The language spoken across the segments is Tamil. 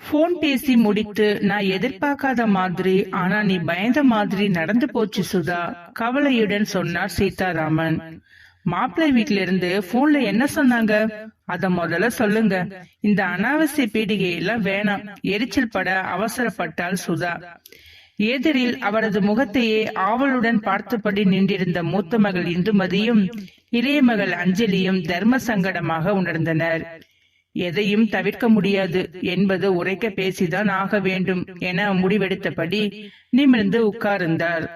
போன் பேசி முடித்து நான் எதிர்பார்க்காத மாதிரி ஆனா நீ பயந்த மாதிரி நடந்து போச்சு சுதா. கவலையுடன் சொன்னார் சீதாராமன். மாப்பிள்ளை வீட்ல இருந்து போன்ல என்ன சொன்னாங்க? அத முதல்ல சொல்லுங்க. இந்த அனாவசிய பீடிகை எல்லாம் வேணாம். எரிச்சல் பட அவசரப்பட்டாள் சுதா. எதிரில் அவரது முகத்தையே ஆவலுடன் பார்த்தபடி நின்றிருந்த மூத்த மகள் இந்துமதியும் இளைய மகள் அஞ்சலியும் தர்ம சங்கடமாக உணர்ந்தனர். எதையும் தவிர்க்க முடியாது என்பது உரைக்க பேசிதான் ஆக வேண்டும் என முடிவெடுத்தபடி நிமிர்ந்து உட்கார்ந்தார்.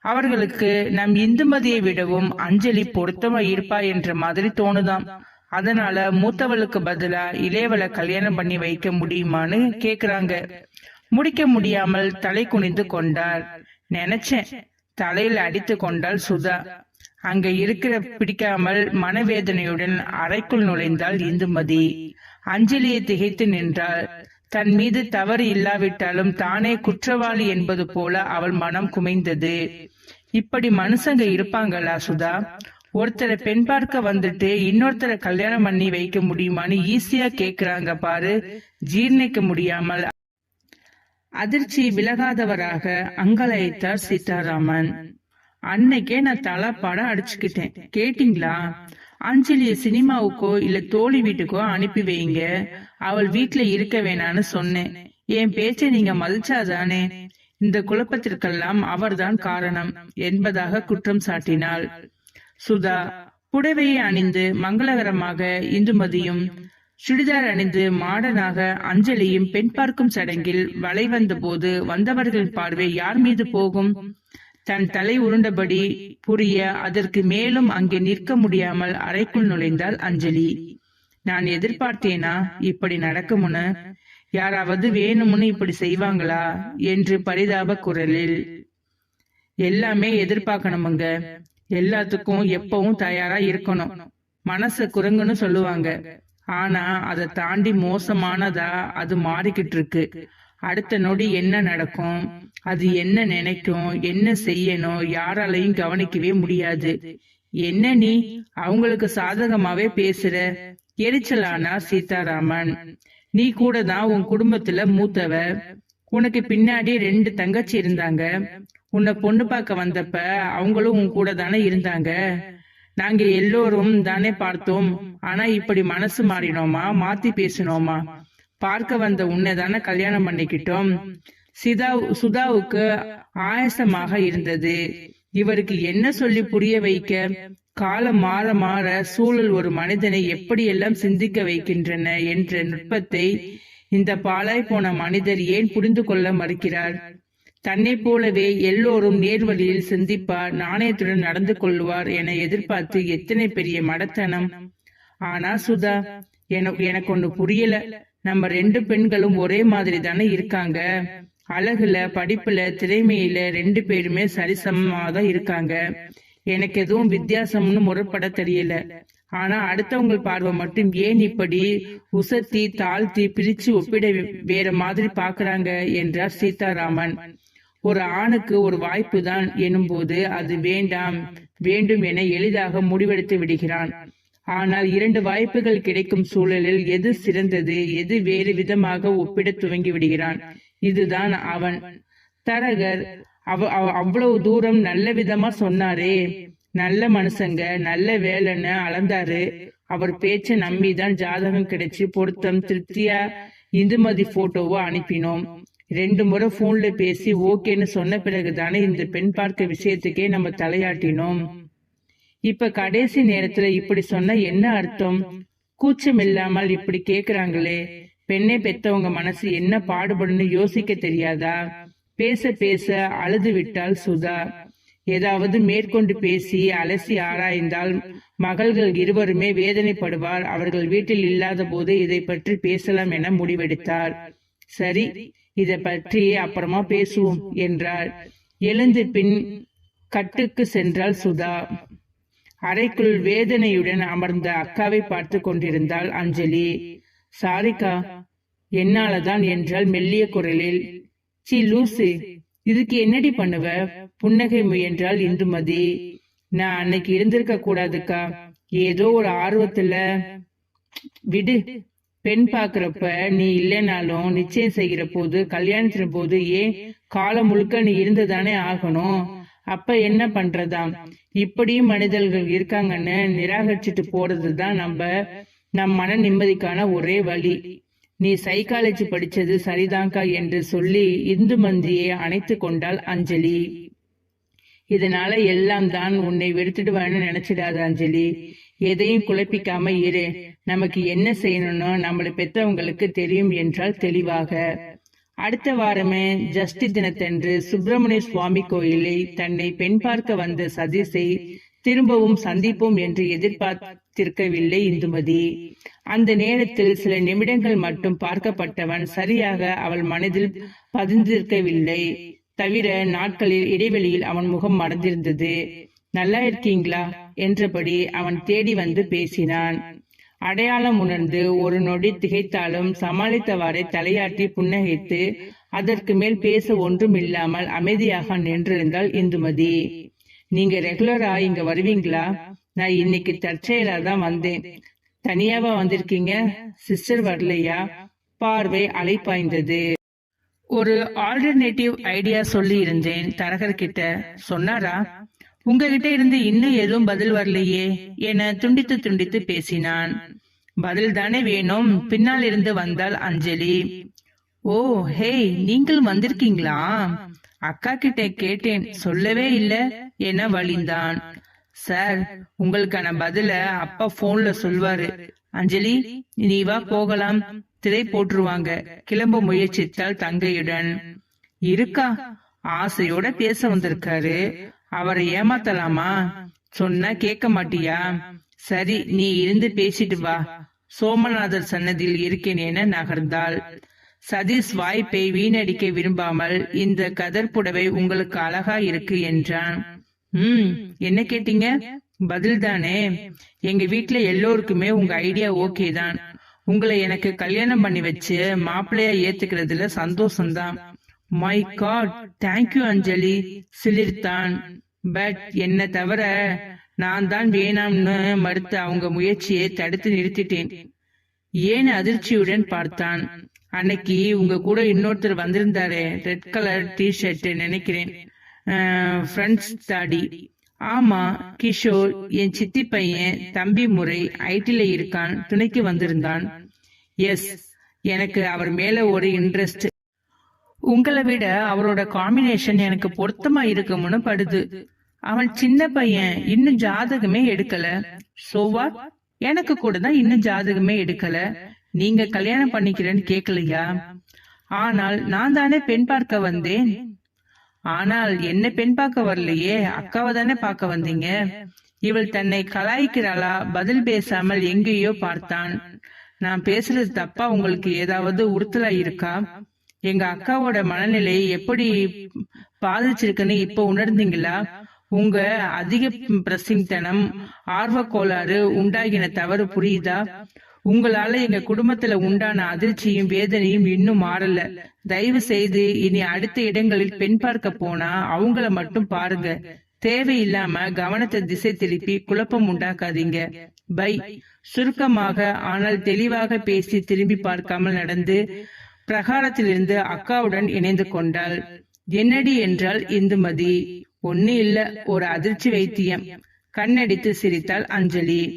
அவர்களுக்கு நம் இந்துமதியை விடவும் அஞ்சலி பொருத்தமா இருப்பா? என்ற மாதிரி தோணுதான் அதனால மூத்தவளுக்கு பதிலா இளையவளை கல்யாணம் பண்ணி வைக்க முடியுமான்னு கேக்குறாங்க. முடிக்க முடியாமல் தலை குனிந்து கொண்டார். நினைச்சேன். தலையில் அடித்து கொண்டாள் சுதா. அங்க இருக்கிற பிடிக்காமல் மனவேதனையுடன் அறைக்குள் நுழைந்தாள் இந்துமதி. அஞ்சலியை திகைத்து நின்றாள். தன் மீது தவறு இல்லாவிட்டாலும் தானே குற்றவாளி என்பது போல அவள் மனம் குமைந்தது. இப்படி மனுஷங்க இருப்பாங்களா சுதா? ஒருத்தரை பெண் பார்க்க வந்துட்டு இன்னொருத்தரை கல்யாணம் பண்ணி வைக்க முடியுமான்னு ஈஸியா கேக்குறாங்க பாரு. ஜீர்ணிக்க முடியாமல் அதிர்ச்சி விலகாதவராக அங்கலாய்த்தார் சீதாராமன். அன்னைக்கே நான் தலப்பாடம் அடிச்சுக்கிட்டேன். கேட்டீங்களா? அஞ்சலிய சினிமாவுக்கோ இல்ல தோழி வீட்டுக்கோ அனுப்பி வைங்க. அவள் வீட்டுல இருக்க வேணான்னு சொன்னேன். என் பேச்சை நீங்க மதிச்சாதானே? இந்த குழப்பத்திற்கெல்லாம் அவர்தான் காரணம் என்பதாக குற்றம் சாட்டினாள். சுதா புடவையை அணிந்து மங்களகரமாக இந்துமதியும் சுடிதார் அணிந்து மாடனாக அஞ்சலியும் பெண் பார்க்கும் சடங்கில் வலை வந்த போது வந்தவர்களின் பார்வை யார் மீது போகும்? தன் தலை உருண்டபடி புரிய அதற்கு மேலும் அங்கே நிற்க முடியாமல் அறைக்குள் நுழைந்தாள் அஞ்சலி. நான் எதிர்பார்த்தேனா? இப்படி நடக்குமுன்னு யாராவது வேணும்னு இப்படி செய்வாங்களா? என்று பரிதாப குரலில். எல்லாமே எதிர்பார்க்கணுமுங்க. எல்லாத்துக்கும் எப்பவும் தயாரா இருக்கணும். மனசு குரங்குன்னு சொல்லுவாங்க. ஆனா அதை தாண்டி மோசமானதா அது மாறிக்கிட்டு இருக்கு அடுத்த நொடி என்ன நடக்கும்? அது என்ன நினைக்கும்? என்ன செய்யணும்? யாராலையும் கவனிக்கவே முடியாது. என்ன நீ? அவங்களுக்கு சாதகமாவே பேசுற. எரிச்சலானா சீதாராமன்? நீ கூட தான் உன் குடும்பத்துல மூத்தவ. உனக்கு பின்னாடி ரெண்டு தங்கச்சி இருந்தாங்க. உன்னை பொண்ணு பார்க்க வந்தப்ப அவங்களும் உன் கூட தானே இருந்தாங்க. நாங்க எல்லோரும் தானே பார்த்தோம். ஆனா இப்படி மனசு மாறினோமா? மாத்தி பேசினோமா? பார்க்க வந்த உன்னை தானே கல்யாணம் பண்ணிக்கிட்டோம். சிதா சுதாவுக்கு ஆயசமாக இருந்தது. இவருக்கு என்ன சொல்லி புரிய வைக்க? காலம் மாற மாற சூழல் ஒரு மனிதனை எப்படியெல்லாம் சிந்திக்க வைக்கின்றன என்ற நுட்பத்தை இந்த பாழாய் போன மனிதர் ஏன் புரிந்து கொள்ள மறுக்கிறார்? தன்னை போலவே எல்லோரும் நேர்வழியில் சிந்திப்பார் நாணயத்துடன் நடந்து கொள்வார் என எதிர்பார்த்து எத்தனை பெரிய மடத்தனம். ஆனா சுதா எனக்கு எனக்கு ஒண்ணு புரியல. நம்ம ரெண்டு பெண்களும் ஒரே மாதிரி தானே இருக்காங்க. அழகுல படிப்புல திறமையில ரெண்டு பேருமே சரிசமமா தான் இருக்காங்க. எனக்கு எதுவும் வித்தியாசம்னு முறைப்பட தெரியல. ஆனா அடுத்தவங்க பார்வை மட்டும் ஏன் இப்படி உசத்தி தாழ்த்தி பிரிச்சு ஒப்பிட வேற மாதிரி பாக்குறாங்க என்றார் சீதாராமன். ஒரு ஆணுக்கு ஒரு வாய்ப்பு தான் எனும்போது அது வேண்டாம். வேண்டும் என எளிதாக முடிவெடுத்து விடுகிறான். ஆனால் இரண்டு வாய்ப்புகள் கிடைக்கும் சூழலில் எது சிறந்தது எது வேறு விதமாக ஒப்பிட துவங்கி விடுகிறான் இதுதான் அவன். தரகர் அவ அவ- அவ்வளவு தூரம் நல்ல விதமா சொன்னாரே. நல்ல மனுஷங்க நல்ல வேலைன்னு அளந்தாரு. அவர் பேச்ச நம்பிதான் ஜாதகம் கிடைச்சு பொருத்தம் திருப்தியா இந்துமதி போட்டோவோ அனுப்பினோம். ரெண்டு முறை போன்ல பேசி ஓகேன்னு சொன்ன பிறகுதானே இந்த பெண் பார்க்க விஷயத்துக்கே நம்ம தலையாட்டினோம். இப்ப கடைசி நேரத்துல இப்படி சொன்னா என்ன அர்த்தம்? கூச்சம் இல்லாமல் இப்படி கேக்குறாங்களே. பெண்ணை பெத்தவங்க மனசு என்ன பாடுபடுன்னு யோசிக்க தெரியாதா? பேச பேச அழுது விட்டால் சுதா. ஏதாவது மேற்கொண்டு பேசி அலசி ஆராய்ந்தால் மகள்கள் இருவருமே வேதனைப்படுவார். அவர்கள் வீட்டில் இல்லாத போது இதை பற்றி பேசலாம் என முடிவெடுத்தார். சரி இதை பற்றி அப்புறமா பேசுவோம் என்றார். எழுந்து பின் கட்டுக்கு சென்றாள் சுதா. அறைக்குள் வேதனையுடன் அமர்ந்த அக்காவை பார்த்து கொண்டிருந்தாள் அஞ்சலி. சாரிக்கா என்னாலதான் என்றால் மெல்லிய குரலில். சி லூசு இதுக்கு என்னடி பண்ணுவ? புன்னகை முயன்றால் இந்துமதி. நான் அன்னைக்கு இருந்திருக்க கூடாதுக்கா. ஏதோ ஒரு ஆர்வத்துல. விடு பெண் பாக்குறப்ப நீ இல்லைனாலும் நிச்சயம் செய்கிற போது கல்யாணத்தின் போது ஏன் காலம் முழுக்க நீ இருந்துதானே ஆகணும்? அப்ப என்ன பண்றதாம்? இப்படியும் மனிதர்கள் இருக்காங்கன்னு நிராகரிச்சுட்டு போறதுதான் நம்ம நம் மன நிம்மதிக்கான ஒரே வழி. நீ சைக்காலஜி படிச்சது சரிதாங்கா என்று சொல்லி இந்து மந்தியை அணைத்து கொண்டாள் அஞ்சலி. இதனால எல்லாம் தான் உன்னை வெறுத்துடுவான்னு நினைச்சிடாத அஞ்சலி. எதையும் குழப்பிக்காம இரு. நமக்கு என்ன செய்யணும்னோ நம்மளை பெற்றவங்களுக்கு தெரியும் என்றால் தெளிவாக. அடுத்த வாரமே ஜஷ்டி தினத்தன்று சுப்பிரமணிய சுவாமி கோயிலில் தன்னை பெண் பார்க்க வந்த சதீஷை திரும்பவும் சந்திப்போம் என்று எதிர்பார்த்திருக்கவில்லை இந்துமதி. அந்த நேரத்தில் சில நிமிடங்கள் மட்டும் பார்க்கப்பட்டவன் சரியாக அவள் மனதில் பதிந்திருக்கவில்லை. தவிர நாட்களில் இடைவெளியில் அவன் முகம் மறந்திருந்தது. நல்லா இருக்கீங்களா? என்றபடி அவன் தேடி வந்து பேசினான். அடையாளம் உணர்ந்து ஒரு நொடி திகைத்தாலும் சமாளித்தவாறே தலையாட்டி புன்னகைத்து அதற்கு மேல் பேச ஒன்றும் இல்லாமல் அமைதியாக நின்றிருந்தாள் இந்துமதி. நீங்க ரெகுலரா இங்க வருவீங்களா? நான் இன்னைக்கு தற்செயலா தான் வந்தேன். தனியாவா வந்திருக்கீங்க? சிஸ்டர் வரலையா? பார்வை அலைப்பாய்ந்தது ஒரு ஆல்டர்னேட்டிவ் ஐடியா சொல்லி இருந்தேன் தரகர்கிட்ட. சொன்னாரா? உங்ககிட்ட இருந்து இன்னும் எதுவும் பதில் வரலையே என துண்டித்து துண்டித்து பேசினான். பதில் தானே வேணும். பின்னால் இருந்து வந்தாள் அஞ்சலி. ஓ ஹே நீங்கள் வந்திருக்கீங்களா? அக்கா கிட்ட கேட்டேன். சொல்லவே இல்ல என வழிந்தான் சார் உங்களுக்கான பதில அப்பா போன்ல சொல்வாரு. அஞ்சலி நீ வா போகலாம். திரை போட்டுருவாங்க. கிளம்ப முயற்சித்தாள் தங்கையுடன். இருக்கா? ஆசையோட பேச வந்திருக்காரு. அவரை ஏமாத்தலாமா? சொன்னா கேட்க மாட்டியா? சரி நீ இருந்து பேசிட்டு வா. சோமநாதர் சன்னதியில் இருக்கேன் என நகர்ந்தாள். சதீஷ் வாய்ப்பை வீணடிக்க விரும்பாமல் இந்த கதர் புடவை உங்களுக்கு அழகா இருக்கு என்றான். ம் என்ன கேட்டீங்க? பதில் தானே எங்க வீட்ல எல்லோருக்குமே உங்க ஐடியா ஓகே தான். உங்களை எனக்கு கல்யாணம் பண்ணி வச்சு மாப்பிள்ளையா ஏத்துக்கிறதுல சந்தோஷம்தான். My god thank you Anjali. சிலிர்த்தான். But என்ன தவிர நான் தான் வேணாம்னு மறுத்த அவங்க முயற்சியை தடுத்து நிறுத்திட்டேன். ஏன் அதிர்ச்சியுடன் பார்த்தான். அன்னைக்கு உங்க கூட இன்னொருத்தர் வந்திருந்தாரு ரெட் கலர் டி ஷர்ட் நினைக்கிறேன். ஃப்ரெண்ட்ஸ் தாடி. ஆமா கிஷோர் என் சித்தி பையன் தம்பி முறை ஐடில இருக்கான் துணைக்கு வந்திருந்தான். எஸ் எனக்கு அவர் மேல ஒரு இன்ட்ரெஸ்ட் உங்களை விட அவரோட காம்பினேஷன் எனக்கு பொருத்தமா இருக்கும்னு படுது. அவன் சின்ன பையன் இன்னும் ஜாதகமே எடுக்கல. சோவா எனக்கு கூட தான் இன்னும் ஜாதகமே எடுக்கல. நீங்க கல்யாணம் பண்ணிக்கிறேன்னு கேட்கலையா ஆனால் நான் தானே பெண் பார்க்க வந்தேன். ஆனால் என்ன பெண் பார்க்க வரலையே அக்காவை தானே பார்க்க வந்தீங்க? இவள் தன்னை கலாய்க்கிறாளா? பதில் பேசாமல் எங்கேயோ பார்த்தான். நான் பேசுறது தப்பா உங்களுக்கு ஏதாவது உறுத்தலா இருக்கா எங்க அக்காவோட மனநிலை எப்படி பாதிச்சிருக்குன்னு இப்ப உணர்ந்தீங்களா? உங்க அதிக பிரசிங்தனம் ஆர்வ கோளாறு உண்டாகின தவறு புரியுதா? உங்களால எங்க குடும்பத்துல உண்டான அதிர்ச்சியும் வேதனையும் இன்னும் மாறல. தயவு செய்து இனி அடுத்த இடங்களில் பெண் பார்க்க போனா அவங்கள மட்டும் பாருங்க. தேவையில்லாம கவனத்தை திசை திருப்பி குழப்பம் உண்டாக்காதீங்க. பை. சுருக்கமாக ஆனால் தெளிவாக பேசி திரும்பி பார்க்காமல் நடந்து பிரகாரத்திலிருந்து அக்காவுடன் இணைந்து கொண்டாள். என்னடி என்றால் இந்துமதி. ஒன்னு இல்ல ஒரு அதிர்ச்சி வைத்தியம். கண்ணடித்து சிரித்தாள் அஞ்சலி.